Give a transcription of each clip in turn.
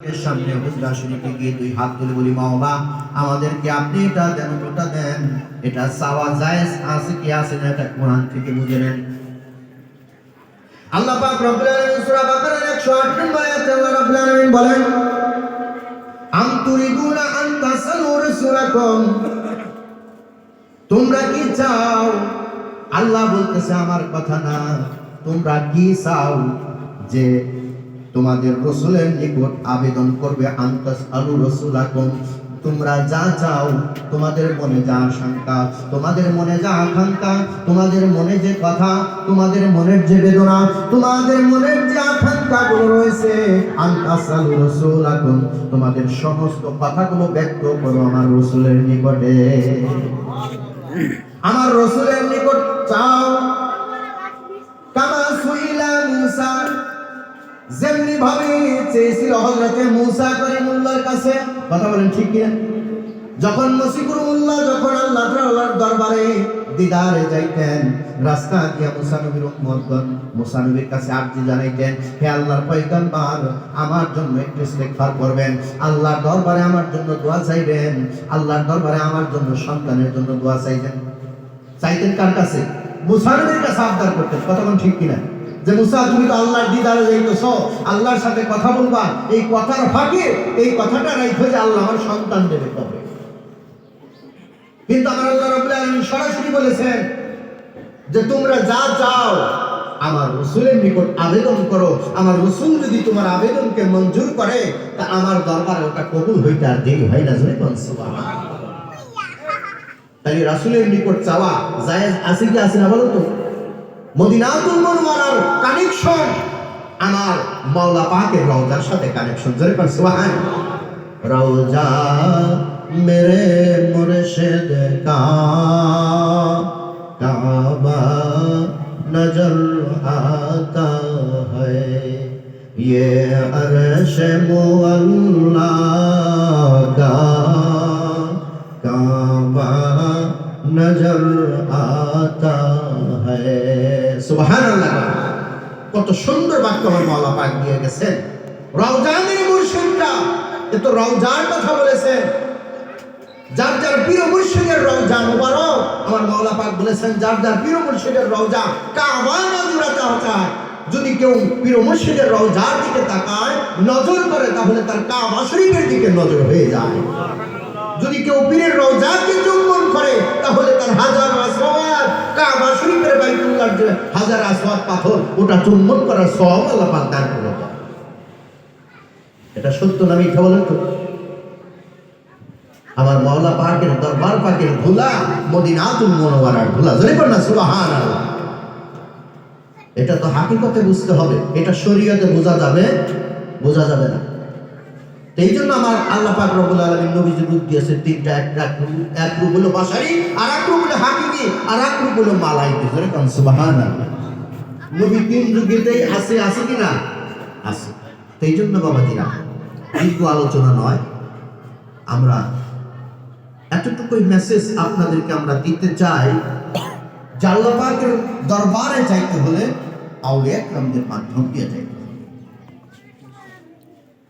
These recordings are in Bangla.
সামনে হুজরা শরীফে গিয়ে দুই হাত তুলে বলি আমাদেরকে আপনি এটা দেন ওটা দেন। এটা সাওয়া জায়েজ আছে কি আছে না এটা কোরআন থেকে বুঝে নেন। আল্লাহ পাক রব্বুল আলামিন সূরা বাকারার 108 নম্বর আয়াতে আল্লাহ রাব্বুল আলামিন বলেন, আম তুরিদুনা আন তাসালু রাসূলাকুম? তোমরা কি চাও? আল্লাহ বলতেছে, আমার কথা না, তোমরা কি চাও যে তোমাদের রসুলের নিকট আবেদন করবে, আন্তাস আলু রসুল তোমরা যা চাও, তোমাদের মনে যা আশঙ্কা তোমাদের মনে যা আকাঙ্ক্ষা, তোমাদের মনে যে কথা, তোমাদের মনের যে বেদনা, তোমাদের মনের যে আকাঙ্ক্ষা গুলো রয়েছে, আন্তাস আলু রসুল তোমাদের সমস্ত কথাগুলো ব্যক্ত করো আমার রসুলের নিকটে। আমার রসুলের নিকট চাও। কামা সুইলা মুসা যেমনি ভাবে চেয়েছিল হজরতে মুসা করিমুল্লাহর কাছে, কথা বলেন ঠিক কিনা? যখন নসিকুরুল্লাহ যখন আল্লাহ তাআলার দরবারে দিদারে যাইতেন, রাস্তা দিয়া মুসা নবীর উম্মতগণ মুসা নবীর কাছে আরজি জানাইতেন, হে আল্লাহর পয়গম্বর, আমার জন্য একটু ইস্তেগফার করবেন। আল্লাহর দরবারে আমার জন্য দোয়া চাইবেন। আল্লাহর দরবারে আমার জন্য সন্তানের জন্য দোয়া চাইবেন। চাইতেন কার কাছে? মুসা নবীর কাছে আবদার করতেন বলেন ঠিক কিনা? যে মুসা, তুমি তো আল্লাহর দিদারে যাইতেছ, আল্লাহর সাথে কথা বলবা, এই কথার ফাঁকে, এই কথাটা রাইখো যে আল্লাহ আমার সন্তান দেবে কবে কিন্তু আমার আল্লাহ আলামিন সরাসরি বলেছেন যে তোমরা যা চাও আমার রসুলের নিকট আবেদন করো, আমার রসুল যদি তোমার আবেদনকে মঞ্জুর করে, তা আমার দরবারে ওটা কবুল হইতে আর দেরি হয় না, জোরে তাই রাসুলের নিকট চাওয়া জায়েজ আছে কি আছে না বলো তো? মদিনাতুল মুনওয়ারার কানেকশন আমার মাওলা পাকের রওজার সাথে কানেকশন জোরে কোন সুবহান রওজা মেরে মুর্শিদ কা काबा नजर आता है ये अरश मुअल्ला का काबा नजर आता है সুবহানাল্লাহ। কত সুন্দর বাক্য পাক দিয়ে গেছেন। রওজানের রওজার কথা বলেছেন। যার যার প্রিয় মুর্শিদের রওজা আমার মাওলা পাক বলেছেন, যার যার প্রিয় মুর্শিদের রওজা কাবা নজরা যদি কেউ প্রিয় মুর্শিদের রওজার দিকে তাকায়, নজর করে, তাহলে তার কাবা শরীফের দিকে নজর হয়ে যায়। যদি কেউ পীরের রওজাকে চুম্বন যে হাজার আসওয়াদ পাথর, ওটা চুম্বন করার সব আল্লাহ পাক দান এটা সত্য না মিথ্যা বলেন তো? আমার পাকের দরবার পাকের মদিনাতুল মুনওয়ারার ধুলা। জোরে কর না, সুবহানাল্লাহ। এটা তো হাকিকতে বুঝতে হবে। এটা শরীয়তে বোঝা যাবে বোঝা যাবে না। এই জন্য আমার আল্লাহ পাক রব্বুল আলামিন নবীজি রূপ দিয়েছে তিনটা, এক এক রূপ হলো বাশারি আর এক রূপ হলো হাকিকি আর এক রূপ হলো মালাইকি জোরে কর সুবহানাল্লাহ। নবী তিন যুগেতেই আছে আছে কি না? আছে। এই জন্য বাবাজিরা, দীর্ঘ আলোচনা নয়। আমরা এতটুকুই মেসেজ আপনাদেরকে আমরা দিতে চাই জাল্লাপাকের দরবারে যাইতে হলে আউলিয়া ক্রমদের মাধ্যম দিয়ে যাইতে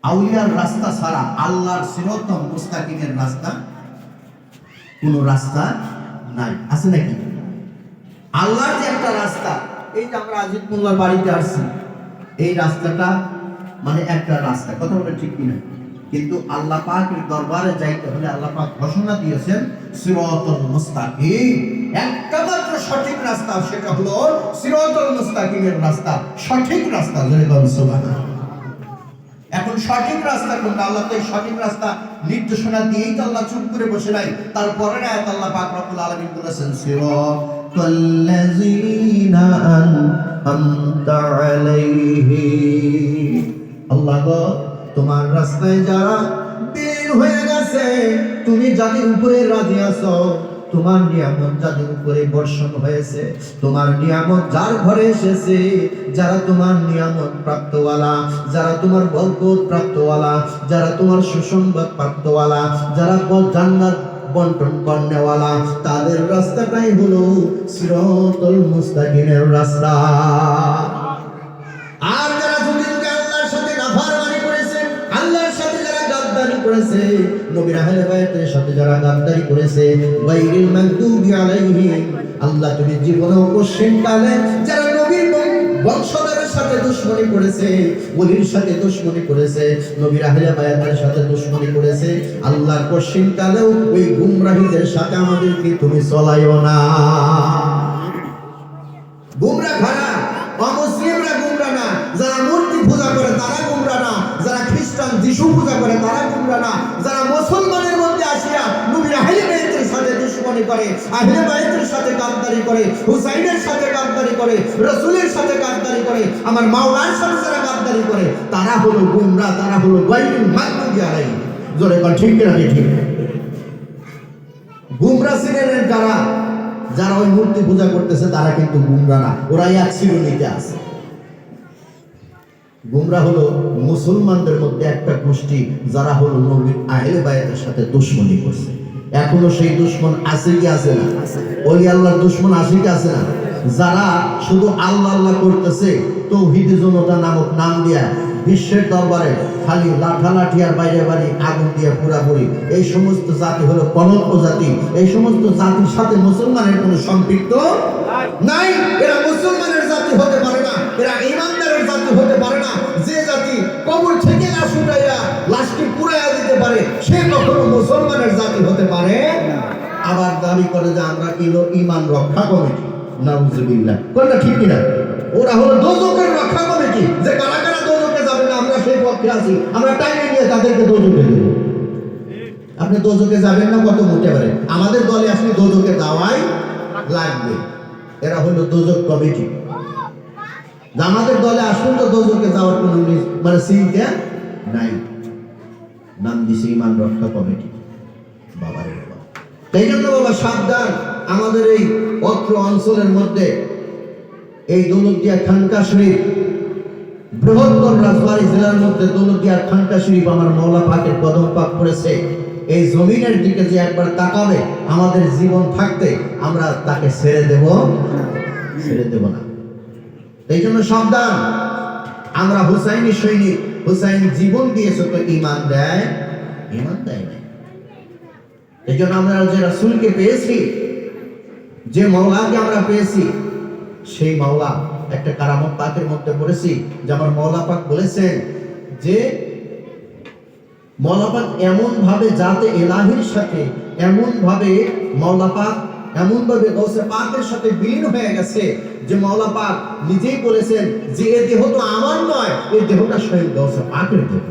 আউলিয়ার রাস্তা ছাড়া আল্লাহর সিরতম মুস্তাকিমের রাস্তা কোন রাস্তা নাই, আছে নাকি? আল্লাহর যে একটা রাস্তা, এই যে আমরা আজিদ মোল্লার বাড়িতে আসছি, এই রাস্তাটা মানে একটা রাস্তা, কথা বলে ঠিক কিনা? কিন্তু আল্লাহ পাকের দরবারে যাইতে হলে আল্লাহ পাক ঘোষণা দিয়েছেন, সিরাতুল মুস্তাকিম। একটা মাত্র সঠিক রাস্তা সেটা হলো সিরাতুল মুস্তাকিমের রাস্তা, সঠিক রাস্তা জোরে বলুন সুবহানাল্লাহ। এখন সঠিক রাস্তা কোনটা? আল্লাহ তো এই সঠিক রাস্তা নির্দেশনা দিয়েই তো আল্লাহ চুপ করে বসে নাই। তারপরে আয়াত আল্লাহ পাক রব্বুল আলামিন বলেছেন সিরাতাল্লাযীনা আনআমতা আলাইহিম আল্লাহ গো, তোমার রাস্তায় যারা বের হয়ে গেছে, তুমি যাদের উপরে রাজি আছো তোমার নিয়ামত যাদের উপরে বর্ষণ হয়েছে, তোমার নিয়ামত যার ঘরে এসেছে, যারা তোমার নিয়ামত প্রাপ্তওয়ালা, যারা তোমার বরকত প্রাপ্তওয়ালা, যারা তোমার সুসংবাদ প্রাপ্তওয়ালা, যারা জান্নাত বন্টন করনেওয়ালা তাদের রাস্তাটাই হলো সিরাতুল মুস্তাকিমের রাস্তা। আর যারা আল্লাহর সাথে নাফরমানি করেছে, আল্লাহর সাথে যারা গাদ্দারি করেছে নবীর আহলে বায়াতের সাথে যারা গাদ্দারি করেছে গায়রিল মাগদুবি আল্লাহ তুমি কালে যারা নবীর বংশধরের সাথে করেছে ওলির সাথে করেছে নবীর আহলে সাথে করেছে আল্লাহ কোশ্চেন কালেও ওই গুমরাহীদের সাথে আমাদেরকে তুমি চলাইও না। গুমরা খানা খ্রিস্টান যিশু পূজা করে তারা গুমরা না। যারা মুসলমানের মধ্যে আসিয়া নবীর সাথে দুশ্মনী করে বাইতের সাথে করে, হুসাইনের সাথে করে, রসুলের সাথে করে, আমার মাওলার সাথে যারা করে, তারা হলো গুমরা, তারা হলো মাগদুবি আলাইহিম জোরে কর ঠিক না ঠিক? গুমরা ছিলেন যারা যারা ওই মূর্তি পূজা করতেছে, তারা কিন্তু গুমরা না। ওরা এক শ্রেণীতে আছে। গুমরা হলো মুসলমানদের মধ্যে একটা গোষ্ঠী যারা হলো নবীর আহলে বায়াতের সাথে দুশ্মনী করছে। এখনও সেই দুশ্মন আছে কি আছে না? ওই আল্লাহর দুশ্মন আছে কি আছে না? যারা শুধু আল্লাহ আল্লাহ করতেছে তৌহিদ জনতা নামক নাম দিয়া বিশ্বের দরবারে খালি লাঠালাঠি আর বাইরে বাড়ি আগুন দিয়ে পুরাপুরি। এই সমস্ত জাতি হলো কলঙ্ক জাতি এই সমস্ত জাতির সাথে মুসলমানের কোনো সম্পৃক্ত নাই। এরা মুসলমানের জাতি হতে পারে না। এরা হতে পারে না। যে জাতি কবর থেকে লাশ উঠাইয়া দিতে পারে, সে কখনো মুসলমানের জাতি হতে পারে আবার দাবি করে যে আমরা ইমান রক্ষা নাউজুবিল্লাহ। কোনটা ঠিক কিনা? ওরা হলো দোজকের রক্ষা যে কারা কারা দোজকে যাবে না, আমরা সেই পক্ষে আছি। আমরা টাইমে নিয়ে তাদেরকে দোজকে দেব। আপনি দোজকে যাবেন না, কত মোটে পারে? আমাদের দলে আসলে দোজকে দাওয়াই লাগবে। এরা হলো দোজক কমিটি। আমাদের দলে আসুন তো দোজকে যাওয়ার কোনো মানে চিন্তা নাই। নাম দিছে ইমান রক্ষা কমিটি বাবা রে বাবা। তাই জন্য বাবা সাবধান। আমাদের এই অত্র অঞ্চলের মধ্যে এই দৌলতদিয়া খানকা শরীফ, বৃহত্তর রাজবাড়ি জেলার মধ্যে দৌলতদিয়া খানকা শরীফ আমার মৌলা পাকের কদম পাক করেছে। এই জমিনের দিকে যে একবার তাকাবে, আমাদের জীবন থাকতে আমরা তাকে ছেড়ে দেব? ছেড়ে দেব না। এই জন্য সাবধান। আমরা হুসাইনি সৈনিক, হুসাইন জীবন দিয়েছে তো ইমান দেয় ইমান দেয় না এই জন্য আমরা যে রাসুলকে পেয়েছি, যে মৌলাকে আমরা পেয়েছি, সেই মাওলা একটা কারামত পাকের মধ্যে পড়েছি, যে আমার মৌলা পাক বলেছেন যে মৌলা পাক এমন ভাবে যাতে এলাহির সাথে এমন ভাবে মৌলা এমন ভাবে গৌসে পাকের সাথে বিলীন হয়ে গেছে যে মাওলা পাক নিজেই বলেছেন যে এ দেহ তো আমার নয় এই দেহটা স্বয়ং গৌসে পাকের দেহ।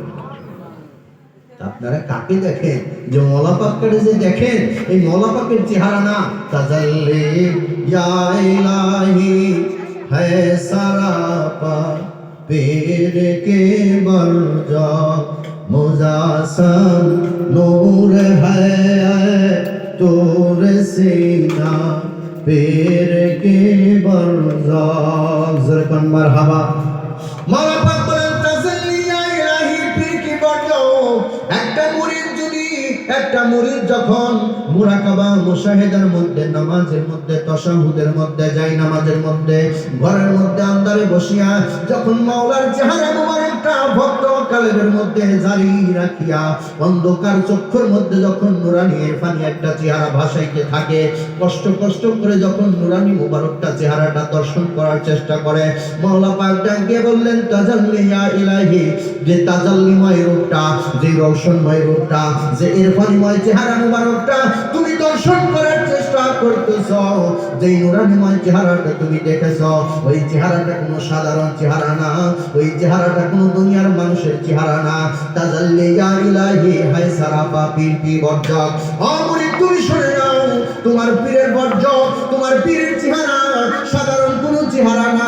আপনারা কাকে দেখেন? যে মলাপাক্কের যে দেখেন, এই মলাপাকের চেহারা না? তাজাল্লে, ইয়া ইলাহি হ্যায় সারাপা পেরে কে মরজা মুজাসান নূর হ্যায় دور سینا پیر کے برزاق زرکن مرحبا مولا پاک একটা মুরিদ একটা মুরিদ যখন মুরাকাবা, মুশাহেদার মধ্যে, নামাজের মধ্যে, তাশাহুদের মধ্যে যাই নামাজের মধ্যে, ঘরের মধ্যে আন্দারে বসিয়া, যখন মাওলার চেহারা মোবারক মুবারকটা ভক্ত কালেবের মধ্যে জারি রাখিয়া অন্ধকার চক্ষুর মধ্যে যখন নুরানি ইরফানি একটা চেহারা ভাসাইতে থাকে, কষ্ট কষ্ট করে যখন নুরানি মুবারকটা চেহারাটা দর্শন করার চেষ্টা করে, মাওলা পাক ডাকিয়ে বললেন, তাজাল্লি ইয়া ইলাহি, যে তাজাল্লিময় রূপটা, যে রৌশনময় রূপটা, যে ইরফানিময় চেহারা মুবারকটা, তুমি দর্শন করার করতেছ? যে নুরানিময় চেহারাটা তুমি দেখেছ, ওই চেহারাটা কোনো সাধারণ চেহারা না, ওই চেহারাটা কোনো দুনিয়ার মানুষের চেহারা না। তাজাল্লি ইয়া ইলাহি হাই সারাফা পীর পি বর্জক অমরি তুমি শুনে নাও। তোমার পীরের বর্জক তোমার পীরের চেহারা সাধারণ কোনো চেহারা না।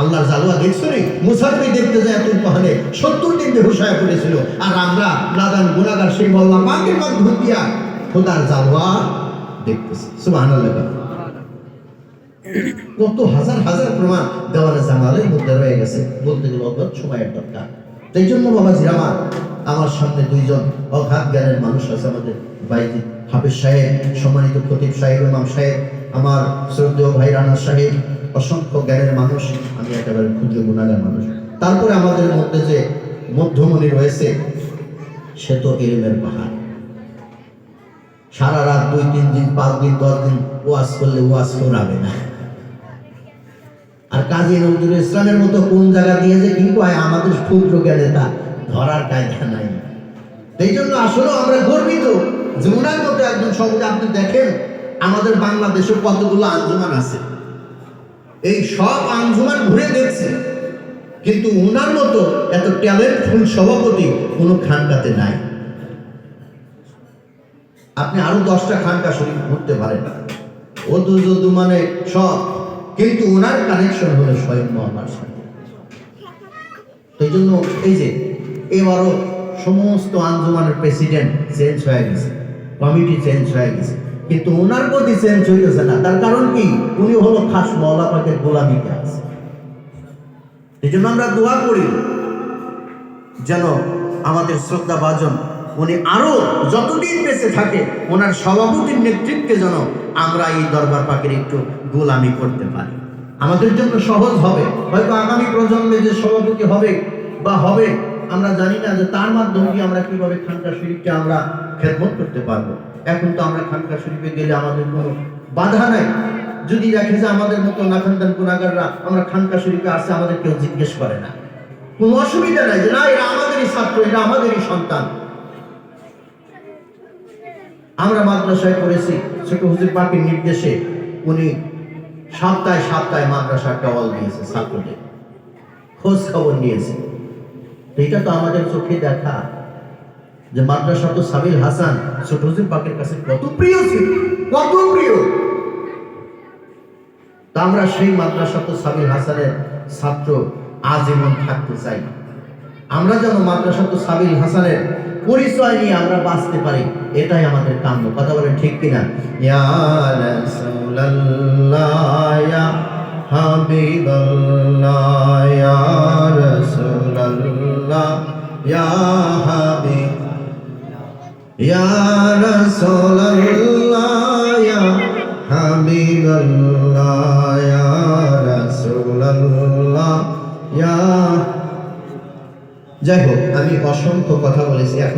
আল্লাহর জালুয়া দেখছ রে মুসাফির দেখতে যায় তুই পাহাড়ে, সত্তর দিন বেহুশায় পড়েছিল। আর আমরা নাদান গুণাগার সেই বললাম মাকে মাক দিয়া খোদার জালুয়া দেখতেছি। সুবহানাল্লাহ। কত হাজার হাজার প্রমাণ দেওয়ালে জামালের মধ্যে রয়ে গেছে। বলতে গেলে অজ্ঞাত সময়ের দরকার। তাই জন্য বাবা জিরামা আমার সামনে দুইজন অঘাত জ্ঞানের মানুষ আছে আমাদের বাইজি হাফিজ সাহেব, সম্মানিত খতিব সাহেব, ইমাম সাহেব, আমার শ্রদ্ধেয় ভাই রানা সাহেব অসংখ্য জ্ঞানের মানুষ, আমি একেবারে ক্ষুদ্র গুণাগার মানুষ। তারপরে আমাদের মধ্যে যে মধ্যমণি রয়েছে, সে তো এলমের পাহাড়। সারা রাত দুই, তিন দিন, পাঁচ দিন, দশ দিন ওয়াজ করলে ওয়াজ করাবে না। আর কাজী নজরুল ইসলামের মতো কোন জায়গা দিয়ে যে কি কয় আমাদের ক্ষুদ্র জ্ঞানে তা ধরার কায়দা নাই। এই জন্য আসলে আমরা গর্বিত যে ওনার মতো একজন সমাজে আপনি দেখেন, আমাদের বাংলাদেশে কতগুলো আঞ্জুমান আছে। এই সব আঞ্জুমান ঘুরে দেখছে। কিন্তু ওনার মতো এত ট্যালেন্টফুল সভাপতি কোনো খানকাতে নাই। আপনি আরও দশটা খানকা শরীফ ঘুরতে পারেন। ও দুজু মানে সব। কিন্তু ওনার কানেকশন হলো স্বয়ং মহামার সাথে এই জন্য এই যে, এবারও সমস্ত আঞ্জুমানের প্রেসিডেন্ট চেঞ্জ হয়ে গেছে। কমিটি চেঞ্জ হয়ে গেছে। কিন্তু ওনার প্রতি চেঞ্জ হইতেছে না। তার কারণ কি? উনি হলো খাস মৌলা পাকের গোলামিতে আছে এই জন্য আমরা দোয়া করি যেন আমাদের শ্রদ্ধা বাজন উনি আরও যতদিন বেঁচে থাকে ওনার সভাপতির নেতৃত্বে যেন আমরা এই দরবার পাকের একটু গোলামি করতে পারি। আমাদের জন্য সহজ হবে। হয়তো আগামী প্রজন্মে যে সভাপতি হবে বা হবে, আমরা জানি না যে তার মাধ্যমে আমরা কীভাবে খানকা শরীফকে আমরা খেদমত করতে পারব। এখন তো আমরা খানকা শরীফে গেলে আমাদের কোনো বাধা নাই। যদি দেখে যে আমাদের মতো নাখানদান গুণাগাররা আমরা খানকা শরীফে আসছে, আমাদের কেউ জিজ্ঞেস করে না। কোনো অসুবিধা নাই যে না, এরা আমাদেরই ছাত্র এটা আমাদেরই সন্তান। আমরা মাদ্রাসায় করেছি ছোট হুজুর পাখির নির্দেশে উনি সপ্তাহে সপ্তাহে মাদ্রাসার টওয়াল দিয়েছে ছাত্রদের। খোঁজ খবর নিয়েছে। এটা তো আমাদের চোখে দেখা। যে মাদ্রাসা তো সাবিল হাসান ছোট পাখির কাছে কত প্রিয় ছিল, কত প্রিয়। তা আমরা সেই মাদ্রাসা তো সাবিল হাসানের ছাত্র আজীবন থাকতে চাই। আমরা যেন মাদ্রাসা তো সাবিল হাসানের পরিচয় নিয়ে আমরা বাঁচতে পারি, এটাই আমাদের কাম্য। কথা বলে ঠিক কিনা? ইয়া যাই হোক আমি অসংখ্য কথা বলেছি এখন